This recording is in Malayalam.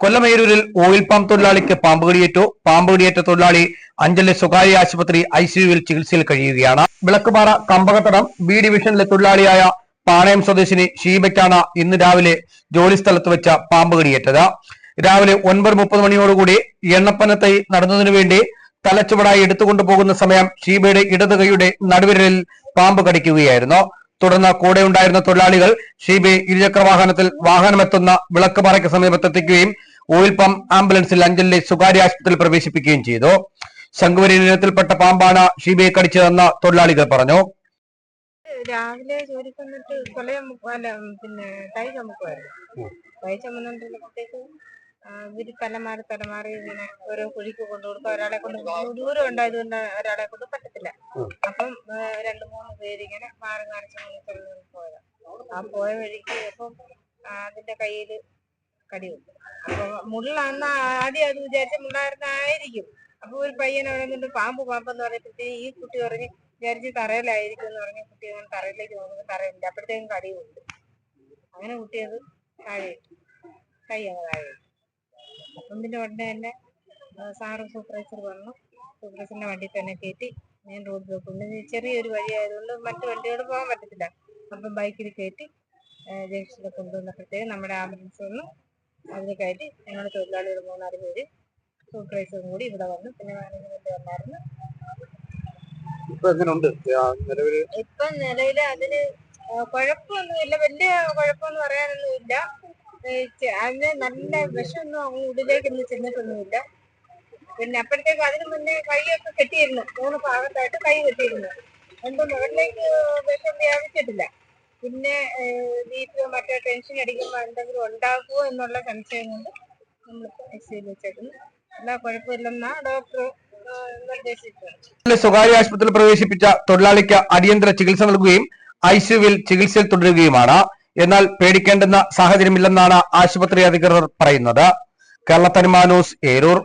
കൊല്ലമേരൂരിൽ ഓയിൽ പാം തൊഴിലാളിക്ക് പാമ്പ് കടിയേറ്റു. പാമ്പ് കടിയേറ്റ തൊഴിലാളി അഞ്ചലിലെ സ്വകാര്യ ആശുപത്രി ഐസിയുവിൽ ചികിത്സയിൽ കഴിയുകയാണ്. വിളക്കുപാറ കമ്പകത്തടം ബി ഡിവിഷനിലെ തൊഴിലാളിയായ പാണയം സ്വദേശിനി ഷീബയ്ക്കാണ് ഇന്ന് രാവിലെ ജോലി സ്ഥലത്ത് വെച്ച പാമ്പ് കടിയേറ്റത്. രാവിലെ ഒൻപത് മുപ്പത് മണിയോടുകൂടി എണ്ണപ്പനത്തൈ നടന്നതിനു വേണ്ടി തലച്ചുവടായി എടുത്തുകൊണ്ടുപോകുന്ന സമയം ഷീബയുടെ ഇടത് കൈയുടെ നടുവിരലിൽ പാമ്പ് കടിക്കുകയായിരുന്നു. തുടർന്ന് കൂടെ ഉണ്ടായിരുന്ന തൊഴിലാളികൾ ഷീബയെ ഇരുചക്ര വാഹനത്തിൽ വാഹനമെത്തുന്ന വിളക്കുപാറയ്ക്ക് സമീപത്തെത്തിക്കുകയും ഓയിൽ പമ്പ് ആംബുലൻസിൽ അഞ്ചലിലെ സ്വകാര്യ ആശുപത്രിയിൽ പ്രവേശിപ്പിക്കുകയും ചെയ്തു. ശംഖുവരി ഇനത്തിൽപ്പെട്ട പാമ്പാണ് ഷീബയെ കടിച്ചതെന്ന് തൊഴിലാളികൾ പറഞ്ഞു. രാവിലെ ജോലിക്ക് വന്നിട്ട് കൊലയം അല്ല പിന്നെ തൈ ചുമക്കുമായിരുന്നു തൈ ചുമന്നുകൊണ്ടിരുന്നപ്പോഴത്തേക്ക് ഇവർ തലമാറി തലമാറി ഇങ്ങനെ ഓരോ കുഴിക്ക് കൊണ്ടു കൊടുക്കുക ഒരാളെ കൊണ്ട്. ദൂരം ഉണ്ടായതുകൊണ്ട് ഒരാളെ കൊണ്ട് പറ്റത്തില്ല. അപ്പം രണ്ട് മൂന്ന് പേരിങ്ങനെ മാറി മാറി ചുമന്ന് പോയത്. ആ പോയ വഴിക്ക് അപ്പം അതിന്റെ കയ്യിൽ കടി വന്നു അപ്പൊ മുള്ളാന്ന് ആദ്യം അത് വിചാരിച്ച മുള്ളായിരുന്നായിരിക്കും. അപ്പൊ ഒരു പയ്യൻ അവിടെ നിന്നിട്ട് പാമ്പ് പാമ്പെന്ന് പറഞ്ഞപ്പോഴത്തേക്ക് ഈ കുട്ടി പറഞ്ഞ് വിചാരിച്ച് തറയിലായിരിക്കും എന്ന് പറഞ്ഞ കുട്ടി അങ്ങനെ തറയിലേക്ക് നോക്കുമ്പോൾ തറയില്ല അപ്പോഴത്തേക്കും കടി ഉണ്ട് അങ്ങനെ കുട്ടി അത് താഴെ. കൈ അങ്ങ് താഴെ അപ്പം പിന്നെ ഉടനെ തന്നെ സാറ് സൂപ്പർവൈസർ വന്നു സൂപ്പർവൈസറിന്റെ വണ്ടി തന്നെ കയറ്റി മെയിൻ റോഡിൽ കൊണ്ട് ചെറിയൊരു വഴിയായതുകൊണ്ട് മറ്റു വണ്ടികൾ പോകാൻ പറ്റത്തില്ല. അപ്പം ബൈക്കിൽ കയറ്റി ജംഗ്ഷനിൽ കൊണ്ടുവന്നപ്പോഴത്തേക്ക് നമ്മുടെ ആംബുലൻസ് വന്നു അതിൽ കയറ്റി ഞങ്ങളുടെ തൊഴിലാളികൾ മൂന്നാൽ പേര് സൂപ്പർവൈസറും കൂടി ഇവിടെ വന്നു. പിന്നെ മാനേജ്മെന്റ് വന്നായിരുന്നു. ഇപ്പൊ എങ്ങനെയുണ്ട് നിലവിൽ? ഇപ്പൊ നിലവിൽ അതിന് കുഴപ്പമൊന്നും കുഴപ്പമൊന്നുമില്ല. വലിയ കുഴപ്പമൊന്നും പറയാനൊന്നുമില്ല. ഇല്ല അതിന് നല്ല വിഷമൊന്നും അങ്ങ് ഉള്ളിലേക്കൊന്നും ചെന്നിട്ടൊന്നുമില്ല. പിന്നെ അപ്പോഴത്തേക്ക് അതിന് മുന്നേ കൈയൊക്കെ കെട്ടിയിരുന്നു. മൂന്ന് ഭാഗത്തായിട്ട് കൈ കെട്ടിയിരുന്നു. എന്റെ മുകളിലേക്ക് വിഷം വ്യാപിച്ചിട്ടില്ല പിന്നെ ബി മറ്റേ ടെൻഷൻ അടിക്കുമ്പോൾ എന്തെങ്കിലും ഉണ്ടാകുമോ എന്നുള്ള സംശയം കൊണ്ട് നമ്മൾ എക്സ്ചേഞ്ച് വെച്ചേക്കുന്നു. എല്ലാ കുഴപ്പമില്ലെന്നാ ഡോക്ടർ സ്വകാര്യ ആശുപത്രിയിൽ പ്രവേശിപ്പിച്ച തൊഴിലാളിക്ക് അടിയന്തര ചികിത്സ നൽകുകയും ഐസിയുവിൽ ചികിത്സയിൽ തുടരുകയുമാണ്. എന്നാൽ പേടിക്കേണ്ടുന്ന സാഹചര്യമില്ലെന്നാണ് ആശുപത്രി അധികൃതർ പറയുന്നത്. കേരള ഏരൂർ.